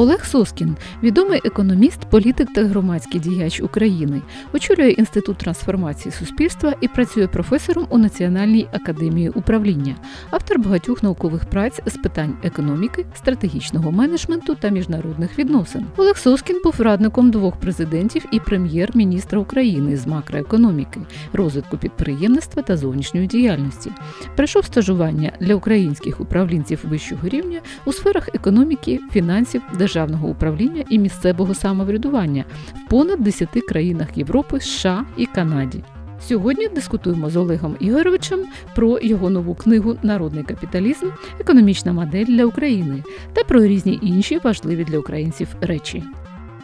Олег Соскін, відомий економіст, політик та громадський діяч України, очолює інститут трансформації суспільства і працює професором у Національній академії управління, автор багатьох наукових праць з питань економіки, стратегічного менеджменту та міжнародних відносин. Олег Соскін був радником двох президентів і прем'єр-міністра України з макроекономіки, розвитку підприємництва та зовнішньої діяльності. Пройшов стажування для українських управлінців вищого рівня у сферах економіки, фінансів, державного управління і місцевого самоврядування в понад 10 країнах Європи, США і Канаді. Сьогодні дискутуємо з Олегом Ігоровичем про його нову книгу Народний капіталізм, економічна модель для України та про різні інші важливі для українців речі.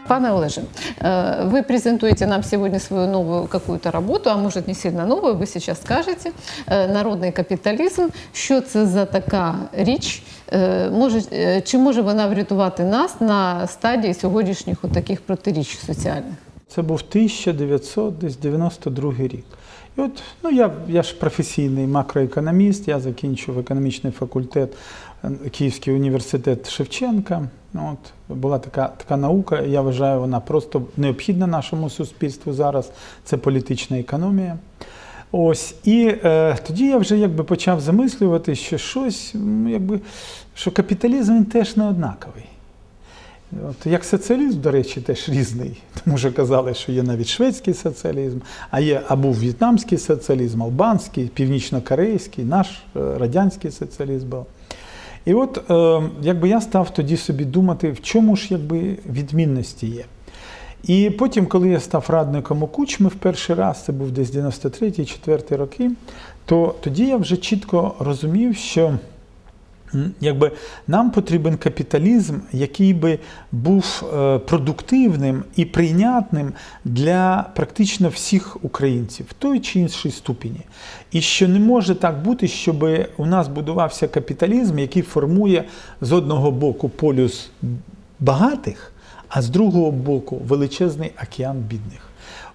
Пане Олеже, э, вы презентуете нам сегодня свою новую какую-то работу, а может не сильно новую, вы сейчас скажете. Э, Народний капіталізм. Що це за така річ? Е, Може, е, чи може вона врятувати нас на стадії сьогоднішніх таких протиріч соціальних? Це був 1992 рік. І от, ну я, я ж професійний макроекономіст, я закінчив економічний факультет е, Київський університет Шевченка. Ну, От, була така, така наука, я вважаю, вона просто необхідна нашому суспільству зараз. Це політична економія. Ось, і е, тоді я вже якби почав замислювати, що щось, якби, що капіталізм він теж не однаковий. От, Як соціалізм, до речі, теж різний, тому що казали, що є навіть шведський соціалізм, а є або в'єтнамський соціалізм, албанський, північно-корейський, наш е, радянський соціалізм був. І от е, якби я став тоді собі думати, в чому ж якби відмінності є. І потім, коли я став радником у Кучми в перший раз, це був десь 93-4 роки, то тоді я вже чітко розумів, що якби нам потрібен капіталізм, який би був е, продуктивним і прийнятним для практично всіх українців в той чи іншій ступені. І що не може так бути, щоб у нас будувався капіталізм, який формує з одного боку полюс багатих, а з другого боку величезний океан бідних.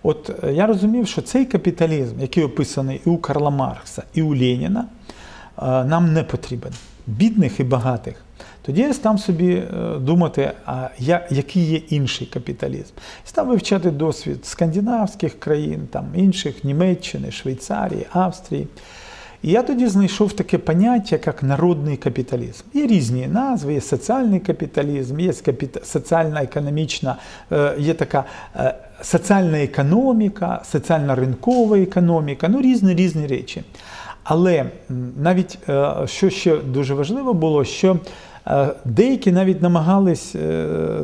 От е, я розумів, що цей капіталізм, який описаний і у Карла Маркса, і у Леніна, е, нам не потрібен. Бідних і багатих. Тоді я став собі е, думати, а я, який є інший капіталізм. Став вивчати досвід скандинавських країн, там, інших Німеччини, Швейцарії, Австрії. І я тоді знайшов таке поняття, як народний капіталізм. Є різні назви, є соціальний капіталізм, є соціальна економічна, е, є така е, соціальна економіка, соціальна ринкова економіка, ну різні різні речі. Але навіть е, що ще дуже важливо було, що деякі навіть намагались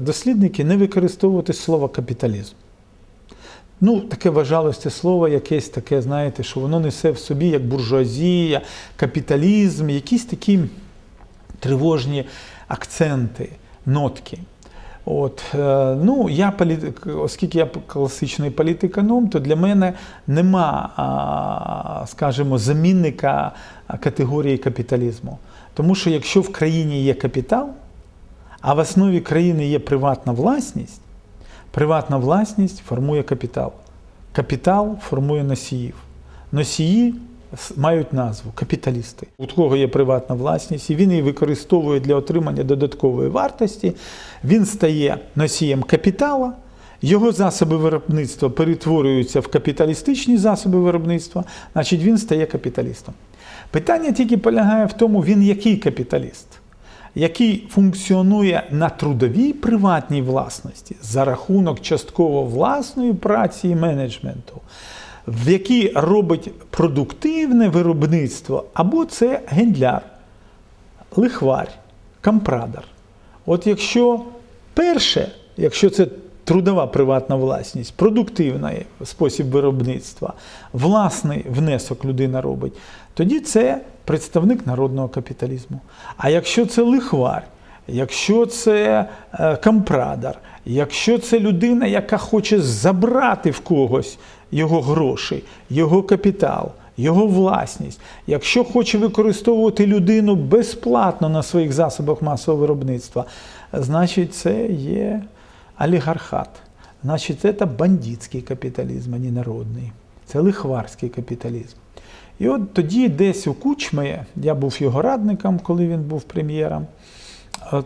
дослідники не використовувати слово капіталізм. Ну, таке вважалося це слово якесь таке, знаєте, що воно несе в собі як буржуазія, капіталізм, якісь такі тривожні акценти, нотки. От, е, ну, я політик, оскільки я класичний політеконом, то для мене нема, скажімо, замінника категорії капіталізму. Тому що якщо в країні є капітал, а в основі країни є приватна власність, Приватна власність формує капітал. Капітал формує носіїв. Носії мають назву капіталісти. У кого є приватна власність, і він її використовує для отримання додаткової вартості. Він стає носієм капітала, його засоби виробництва перетворюються в капіталістичні засоби виробництва, значить він стає капіталістом. Питання тільки полягає в тому, він який капіталіст який функціонує на трудовій приватній власності за рахунок частково власної праці і менеджменту, в який робить продуктивне виробництво, або це гендляр, лихварь, компрадор. От якщо перше, якщо це трудова приватна власність, продуктивний спосіб виробництва, власний внесок людина робить, тоді це представник народного капіталізму. А якщо це лихвар, якщо це е, компрадор, якщо це людина, яка хоче забрати в когось його гроші, його капітал, його власність, якщо хоче використовувати людину безплатно на своїх засобах масового виробництва, значить це є олігархат. Значить, це бандитський капіталізм, а не народний. Це лихварський капіталізм. І от тоді, десь у Кучмі, я був його радником, коли він був прем'єром.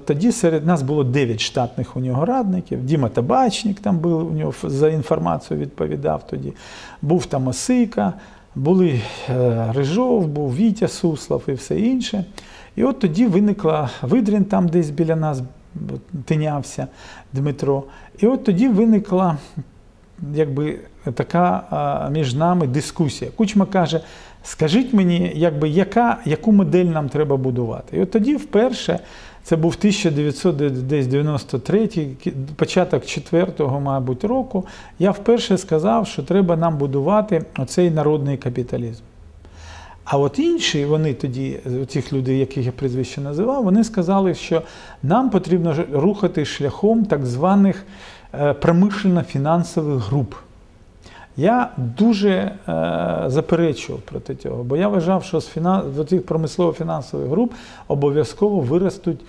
Тоді серед нас було 9 штатних у нього радників. Діма Табачник там був у нього за інформацію відповідав тоді. Був там Осика, були е, Рижов, був Вітя Суслов і все інше. І от тоді виникла Видрін там десь біля нас тинявся Дмитро. І от тоді виникла якби така між нами дискусія. Кучма каже: скажіть мені, якби, яка, яку модель нам треба будувати? І от тоді вперше. Це був 1993, початок 4-го, мабуть, року. Я вперше сказав, що треба нам будувати оцей народний капіталізм. А от інші, вони тоді, тих людей, яких я прізвище називав, вони сказали, що нам потрібно рухати шляхом так званих е, промишлено-фінансових груп. Я дуже е, заперечував проти цього, бо я вважав, що з фінанс... цих промислово-фінансових груп обов'язково виростуть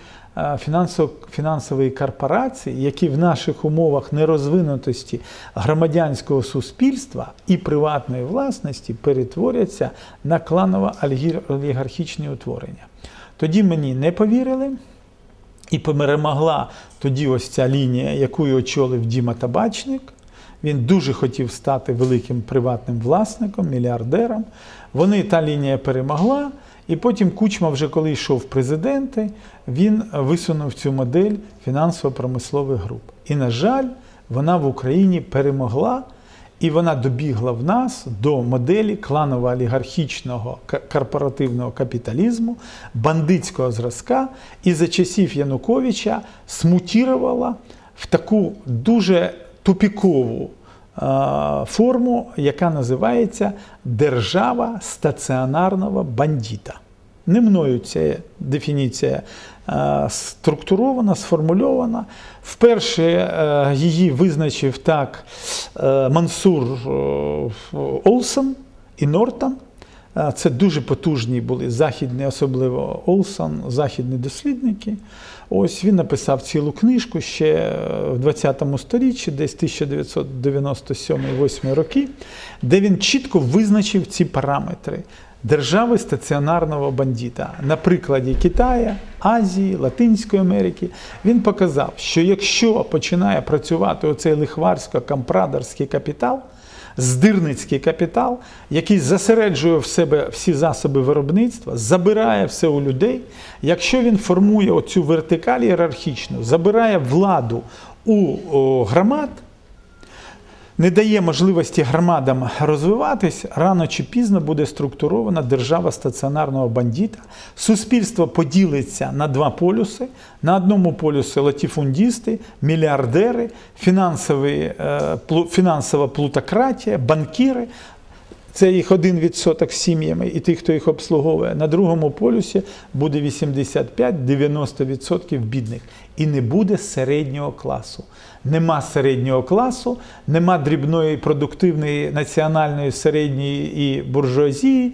фінансові корпорації, які в наших умовах нерозвинутості громадянського суспільства і приватної власності перетворяться на кланово-олігархічні утворення. Тоді мені не повірили. І перемогла тоді ось ця лінія, яку очолив Діма Табачник. Він дуже хотів стати великим приватним власником, мільярдером. Вони та лінія перемогла. І потім Кучма, вже коли йшов в президенти, він висунув цю модель фінансово-промислових груп. І, на жаль, вона в Україні перемогла, і вона добігла в нас до моделі кланово-олігархічного корпоративного капіталізму, бандитського зразка, і за часів Януковича смутірувала в таку дуже тупікову форму, яка називається держава стаціонарного бандита. Не мною ця дефініція структурована, сформульована. Вперше е, її визначив так е, Мансур е, Олсен і Нортон. Це дуже потужні були західні, особливо Олсон, західні дослідники. Ось він написав цілу книжку ще в 20 сторіччі, десь 1997-8 роки, де він чітко визначив ці параметри держави стаціонарного бандита. На прикладі Китая, Азії, Латинської Америки. Він показав, що якщо починає працювати оцей лихварсько-кампрадерський капітал, здирницький капітал, який засереджує в себе всі засоби виробництва, забирає все у людей. Якщо він формує оцю вертикаль ієрархічну, забирає владу у громад, не дає можливості громадам розвиватись, рано чи пізно буде структурована держава стаціонарного бандіта. Суспільство поділиться на два полюси. На одному полюсі латіфундісти, мільярдери, фінансові, е, фінансова плутократія, банкіри. Це їх 1% сім'ями і тих, хто їх обслуговує. На другому полюсі буде 85-90% бідних. І не буде середнього класу. Нема середнього класу, нема дрібної продуктивної національної середньої і буржуазії,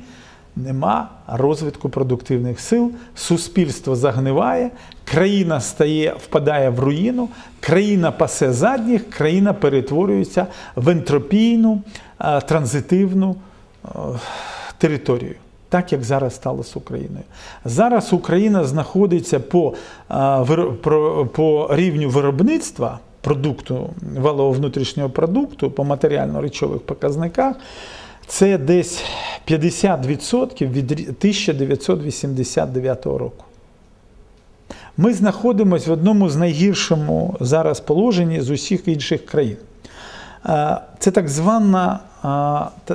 нема розвитку продуктивних сил, суспільство загниває, країна стає, впадає в руїну, країна пасе задніх, країна перетворюється в ентропійну, транзитивну територію. Так як зараз сталося з Україною. Зараз Україна знаходиться по по рівню виробництва продукту, валового внутрішнього продукту по матеріально-речових показниках. Це десь 50% від 1989 року. Ми знаходимося в одному з найгіршому зараз положенні з усіх інших країн. Це так звана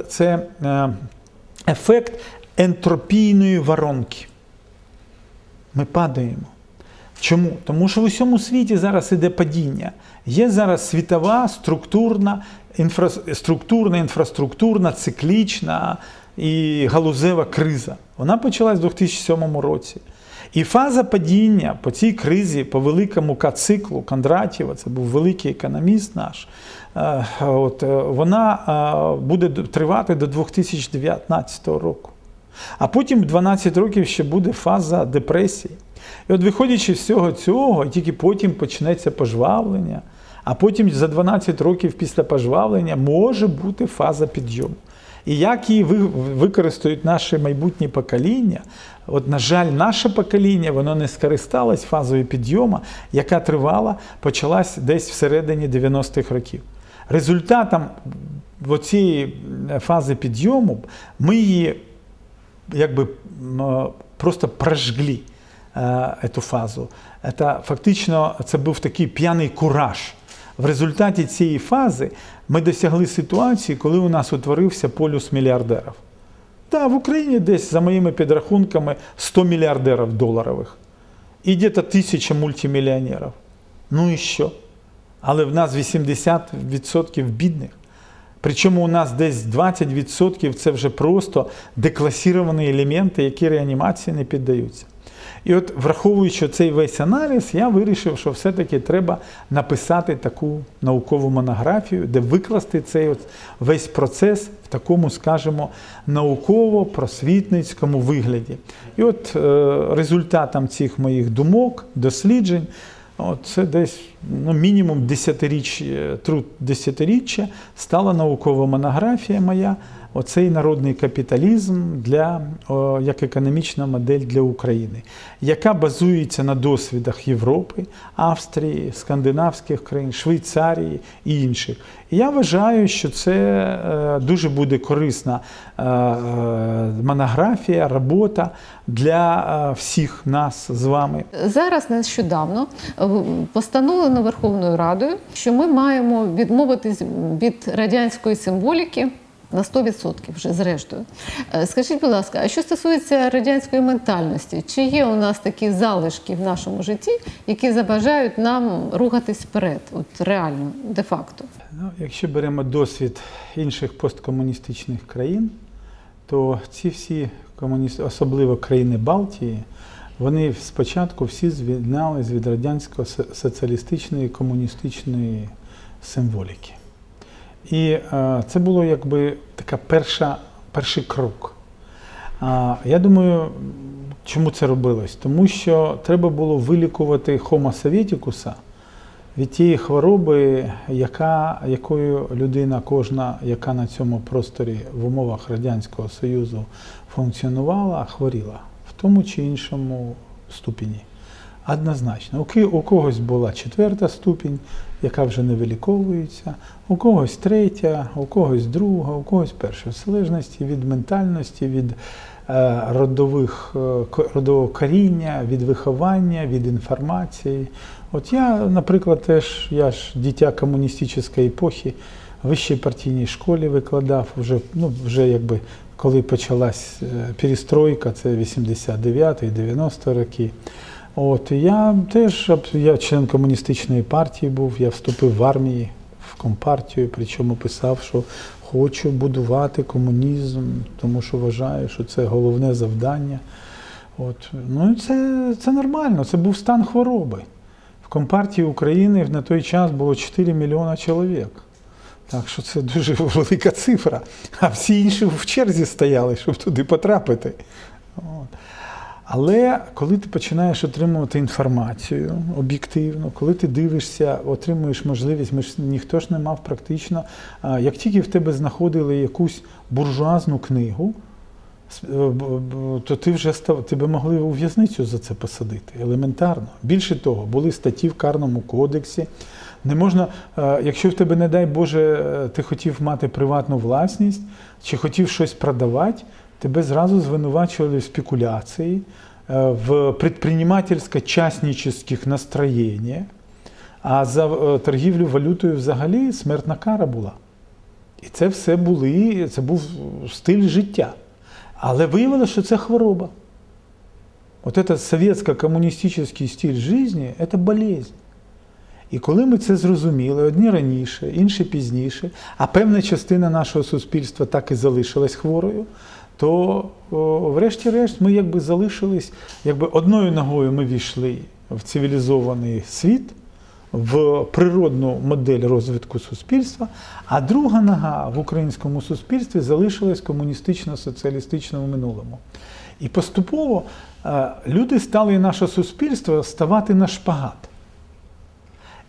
це е, ефект ентропійної воронки. Ми падаємо. Чому? Тому що в усьому світі зараз іде падіння. Є зараз світова структурна, інфра... структурна, інфраструктурна, циклічна і галузева криза. Вона почалась у 2007 році. І фаза падіння по цій кризі, по великому циклу Кондратєва, це був великий економіст наш, е, от, е, вона е, буде тривати до 2019 року. А потім 12 років ще буде фаза депресії. І от виходячи з всього цього, тільки потім почнеться пожвавлення, а потім за 12 років після пожвавлення може бути фаза підйому. І як її використають наші майбутні покоління, от, на жаль, наше покоління воно не скористалось фазою підйому, яка тривала, почалась десь всередині 90-х років. Результатом цієї фази підйому ми її якби просто прожгли е, цю фазу. Це фактично це був такий п'яний кураж. В результаті цієї фази ми досягли ситуації, коли у нас утворився полюс мільярдерів. Так, в Україні десь, за моїми підрахунками, 100 мільярдерів доларових і десь тисяча мультимільйонерів. Ну і що? Але в нас 80% бідних. Причому у нас десь 20% це вже просто декласіровані елементи, які реанімації не піддаються. І от, враховуючи цей весь аналіз, я вирішив, що все-таки треба написати таку наукову монографію, де викласти цей от весь процес в такому, скажімо, науково-просвітницькому вигляді. І от е, результатом цих моїх думок, досліджень, це десь ну, мінімум десятиріч, е, труд десятиріччя стала наукова монографія моя. Оцей народний капіталізм для як економічна модель для України, яка базується на досвідах Європи, Австрії, скандинавських країн, Швейцарії і інших. Я вважаю, що це е, дуже буде корисна е, е, монографія, робота для всіх нас з вами. Зараз нещодавно постановлено Верховною Радою, що ми маємо відмовитись від радянської символіки. На 100% вже зрештою. Е, Скажіть, будь ласка, а що стосується радянської ментальності, чи є у нас такі залишки в нашому житті, які забажають нам рухатись вперед, от реально, де-факто? Ну, якщо беремо досвід інших посткомуністичних країн, то ці всі комуністи, особливо країни Балтії, вони спочатку всі звільнялись від радянської соціалістичної комуністичної символіки. І е, це було якби така перша, перший крок. Я думаю, чому це робилось? Тому що треба було вилікувати Homo Sovieticus від тієї хвороби, яка, якою людина кожна, яка на цьому просторі в умовах Радянського Союзу функціонувала, хворіла в тому чи іншому ступені. Однозначно, у когось була четверта ступінь, яка вже не виліковується, у когось третя, у когось друга, у когось перша, в залежності від ментальності, від е, родових, е, родового коріння, від виховання, від інформації. От я, наприклад, теж я ж дитя комуністичної епохи, в вищій партійній школі викладав вже, ну, вже якби коли почалась е, перестройка, це 89-90 роки. От я теж я член комуністичної партії був, я вступив в армії, в компартію, причому писав, що хочу будувати комунізм, тому що вважаю, що це головне завдання. От. Ну це, це нормально, це був стан хвороби. В Компартії України на той час було 4 мільйона чоловік. Так що це дуже велика цифра. А всі інші в черзі стояли, щоб туди потрапити. Але коли ти починаєш отримувати інформацію об'єктивно, коли ти дивишся, отримуєш можливість, ми ж ніхто ж не мав практично, як тільки в тебе знаходили якусь буржуазну книгу, е, то ти вже став, тебе могли у в'язницю за це посадити. Елементарно. Більше того, були статті в Карному кодексі. Не можна, е, якщо в тебе, не дай Боже, е, ти хотів мати приватну власність чи хотів щось продавати, тебе зразу звинувачували в спекуляції, е, в предпринимательсько-частнических настроєннях, а за е, торгівлю валютою взагалі смертна кара була. І це все були, це був стиль життя. Але виявилося, що це хвороба. От этот совєтсько-комуністичний стиль життя – це болезнь. І коли ми це зрозуміли, одні раніше, інші пізніше, а певна частина нашого суспільства так і залишилась хворою, то врешті-решт ми якби залишились, якби одною ногою ми війшли в цивілізований світ, в природну модель розвитку суспільства, а друга нога в українському суспільстві залишилась комуністично-соціалістичному минулому. І поступово е, люди стали наше суспільство ставати на шпагат.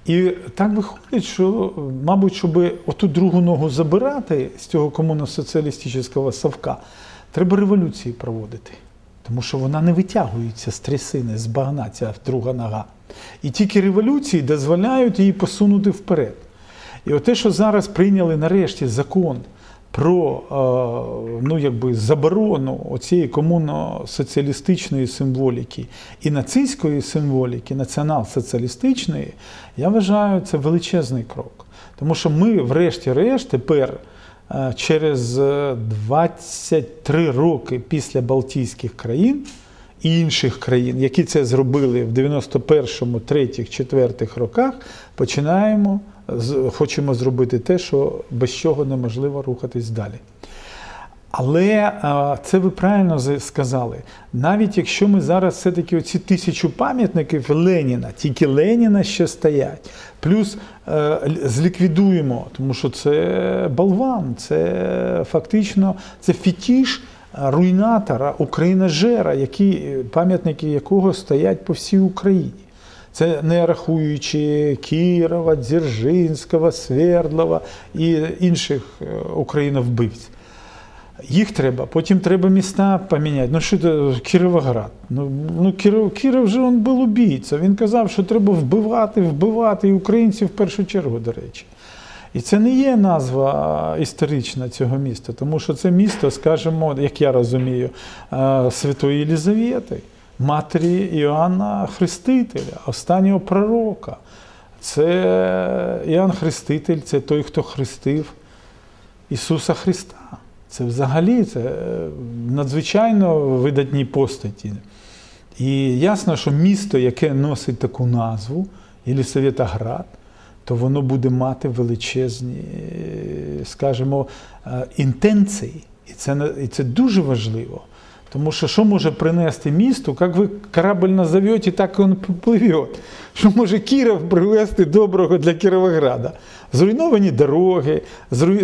І так виходить, що, мабуть, щоб оту другу ногу забирати з цього комунно-соціалістичного совка, треба революції проводити. Тому що вона не витягується з трясини, з багна, ця друга нога. І тільки революції дозволяють її посунути вперед. І от те, що зараз прийняли нарешті закон про е, ну, якби, заборону оцієї комунно-соціалістичної символіки і нацистської символіки, націонал-соціалістичної, я вважаю, це величезний крок. Тому що ми, врешті-решт, тепер через е, 23 роки після Балтійських країн і інших країн, які це зробили в 91-му, 3-х, 4-х роках, починаємо хочемо зробити те, що без чого неможливо рухатись далі. Але це ви правильно сказали. Навіть якщо ми зараз все-таки оці тисячу пам'ятників Леніна, тільки Леніна ще стоять, плюс е, зліквідуємо, тому що це болван, це фактично це фетіш е, руйнатора, україножера, які, е, пам'ятники якого стоять по всій Україні. Це не рахуючи Кірова, Дзержинського, Свердлова і інших е, україновбивців. Їх треба, потім треба міста поміняти. Ну що це Кіровоград? Ну, ну Кіров, Кіров же він був убійця. Він казав, що треба вбивати, вбивати і українців в першу чергу, до речі. І це не є назва історична цього міста, тому що це місто, скажімо, як я розумію, е, Святої Єлізавети, матері Іоанна Хрестителя, останнього пророка. Це Іоанн Хреститель, це той, хто хрестив Ісуса Христа. Це взагалі це е, надзвичайно видатні постаті. І ясно, що місто, яке носить таку назву, Єлісаветоград, то воно буде мати величезні, е, скажімо, е, інтенції. І це, і це дуже важливо. Тому що що може принести місту, як ви корабль назовете, так він пливе. Що може Кіров привезти доброго для Кіровограда? Зруйновані дороги,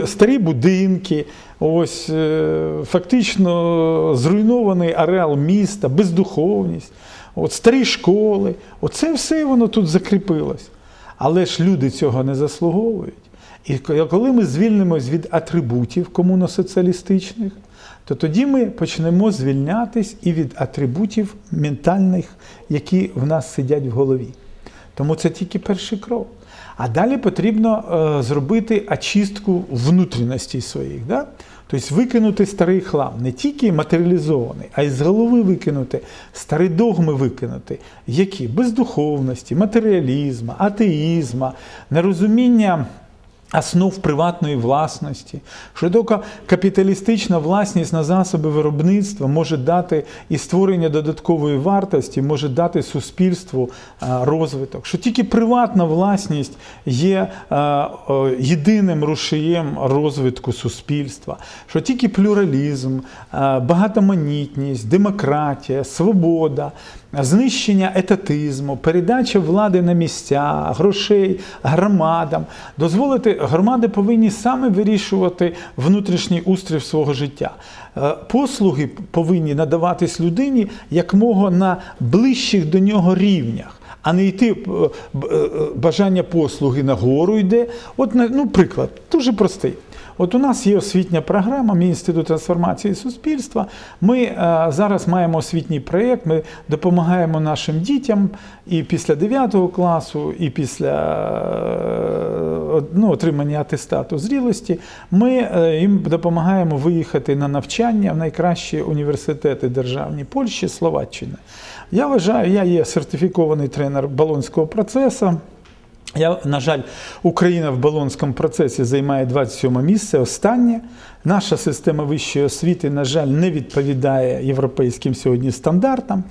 старі будинки, ось е, фактично зруйнований ареал міста, бездуховність, от старі школи. Оце все воно тут закріпилось. Але ж люди цього не заслуговують. І коли ми звільнимось від атрибутів комуносоціалістичних, то тоді ми почнемо звільнятись і від атрибутів ментальних, які в нас сидять в голові. Тому це тільки перший крок. А далі потрібно е, зробити очистку внутрішностей своїх. Да? Тобто викинути старий хлам, не тільки матеріалізований, а й з голови викинути, старі догми викинути, які бездуховності, матеріалізму, атеїзму, нерозуміння основ приватної власності, що тільки капіталістична власність на засоби виробництва може дати і створення додаткової вартості, може дати суспільству розвиток, що тільки приватна власність є єдиним рушієм розвитку суспільства, що тільки плюралізм, багатоманітність, демократія, свобода. Знищення етатизму, передача влади на місця, грошей громадам, дозволити громади повинні саме вирішувати внутрішній устрій свого життя. Е, Послуги повинні надаватись людині якмога на ближчих до нього рівнях. А не йти е, е, бажання послуги нагору йде. От ну, приклад дуже простий. От у нас є освітня програма, мій інститут трансформації суспільства. Ми е, зараз маємо освітній проєкт, ми допомагаємо нашим дітям і після 9 класу, і після е, ну, отримання атестату зрілості. Ми е, їм допомагаємо виїхати на навчання в найкращі університети державні Польщі, Словаччини. Я вважаю, я є сертифікований тренер балонського процесу. Я, на жаль, Україна в Болонському процесі займає 27 місце. Останнє. Наша система вищої освіти, на жаль, не відповідає європейським сьогодні стандартам.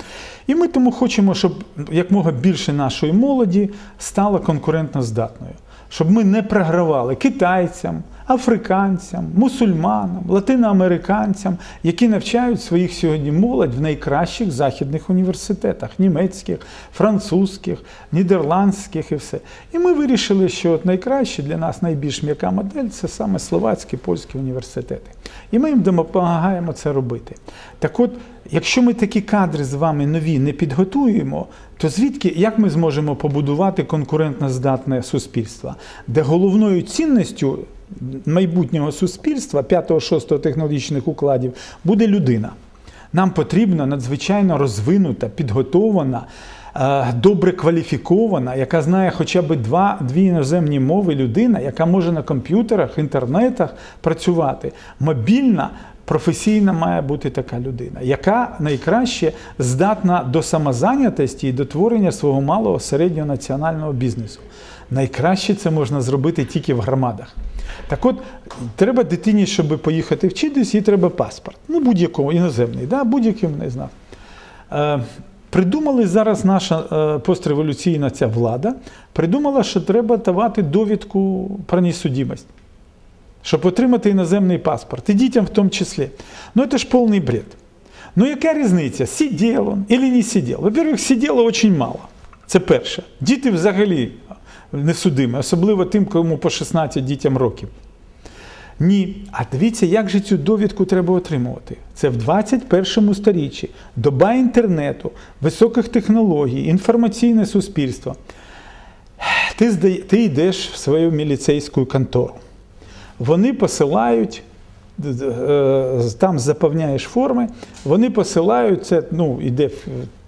І ми тому хочемо, щоб якмога більше нашої молоді стала конкурентно здатною. Щоб ми не програвали китайцям, африканцям, мусульманам, латиноамериканцям, які навчають своїх сьогодні молодь в найкращих західних університетах німецьких, французьких, нідерландських і все. І ми вирішили, що от найкраще для нас найбільш м'яка модель це саме словацькі польські університети. І ми їм допомагаємо це робити. Так от, якщо ми такі кадри з вами нові не підготуємо, то звідки як ми зможемо побудувати конкурентно здатне суспільство, де головною цінністю майбутнього суспільства, 5-6 технологічних укладів, буде людина. Нам потрібна надзвичайно розвинута, підготована, е, добре кваліфікована, яка знає хоча б два, дві іноземні мови людина, яка може на комп'ютерах, інтернетах працювати. Мобільна, професійна має бути така людина, яка найкраще здатна до самозайнятості і до творення свого малого середнього національного бізнесу. Найкраще це можна зробити тільки в громадах. Так от, треба дитині, щоб поїхати вчитись, їй треба паспорт. Ну, будь-якого, іноземний, да? будь-яким не знав. Е, придумали зараз наша е, постреволюційна ця влада, придумала, що треба давати довідку про несудимость, щоб отримати іноземний паспорт. І дітям в тому числі. Ну, це ж повний бред. Ну, яка різниця, сидів він або не сидів? Во-первых, сиділо дуже мало. Це перше. Діти взагалі несудимі, особливо тим, кому по 16 дітям років. Ні. А дивіться, як же цю довідку треба отримувати. Це в 21 сторіччі, доба інтернету, високих технологій, інформаційне суспільство. Ти, ти йдеш в свою міліцейську контору. Вони посилають, е, там заповняєш форми, вони посилають це, ну,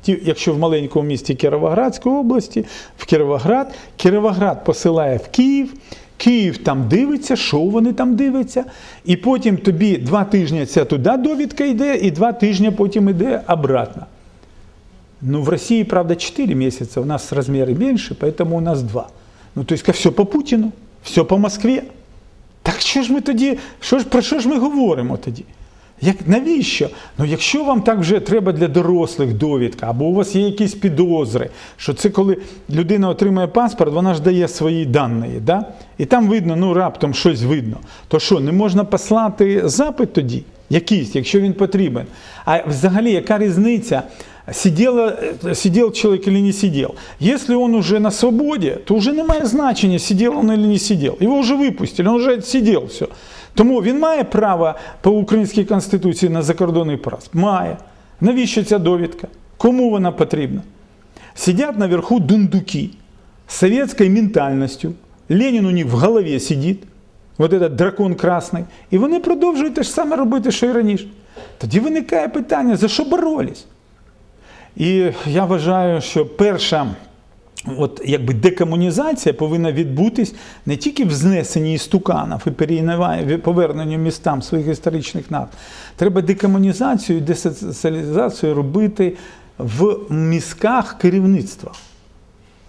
ті, якщо в маленькому місті Кіровоградської області, в Кіровоград, Кіровоград посилає в Київ. Київ там дивиться, що вони там дивляться, і потім тобі два тижні ця туди довідка йде, і два тижні потім йде обратно. Ну, в Росії, правда, 4 місяці, у нас розміри менше, поэтому у нас 2. Ну, то есть, все по Путіну, все по Москві. Так що ж ми тоді, що ж, про що ж ми говоримо тоді? Як, Навіщо? Ну, якщо вам так вже треба для дорослих довідка, або у вас є якісь підозри, що це коли людина отримує паспорт, вона ж дає свої дані, да? і там видно, ну раптом щось видно. То що, не можна послати запит тоді, якийсь, якщо він потрібен? А взагалі, яка різниця? Сидел, сидел человек или не сидел. Если он уже на свободе, то уже немає значення, сидел он или не сидел. Его уже выпустили, он уже сидел все. Тому він має право по українській конституції на закордонний прас? Має. Навіщо ця довідка? Кому вона потрібна? Сидять наверху дундуки з совєтською ментальністю. Ленін у них в голові сидить, от этот дракон красний, і вони продовжують те ж саме робити, що і раніше. Тоді виникає питання, за що боролись? І я вважаю, що перша от якби декомунізація повинна відбутись не тільки в знесенні істуканів і поверненню містам своїх історичних назв. Треба декомунізацію і десоціалізацію робити в мізках керівництва.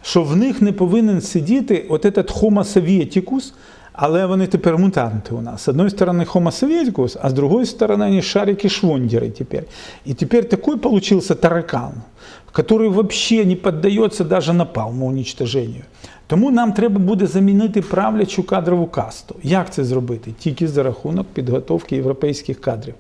Що в них не повинен сидіти от этот homo sovieticus, але вони тепер мутанти у нас. З одної сторони Homo sovieticus, а з другої сторони вони шарики-швондеры тепер. І тепер такой получился таракан который вообще не піддається даже напалму уничтоженню. Тому нам треба буде замінити правлячу кадрову касту. Як це зробити? Тільки за рахунок підготовки європейських кадрів.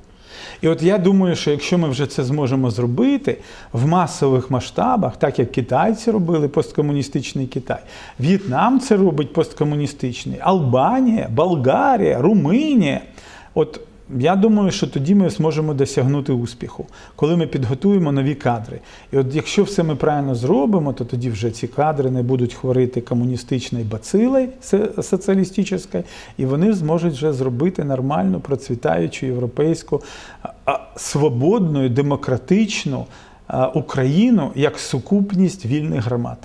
І от я думаю, що якщо ми вже це зможемо зробити в масових масштабах, так як китайці робили посткомуністичний Китай, В'єтнам це робить посткомуністичний, Албанія, Болгарія, Румунія. От я думаю, що тоді ми зможемо досягнути успіху, коли ми підготуємо нові кадри. І от якщо все ми правильно зробимо, то тоді вже ці кадри не будуть хворити комуністичною бацилою соціалістичною, і вони зможуть вже зробити нормальну, процвітаючу європейську, свободну, демократичну Україну як сукупність вільних громад.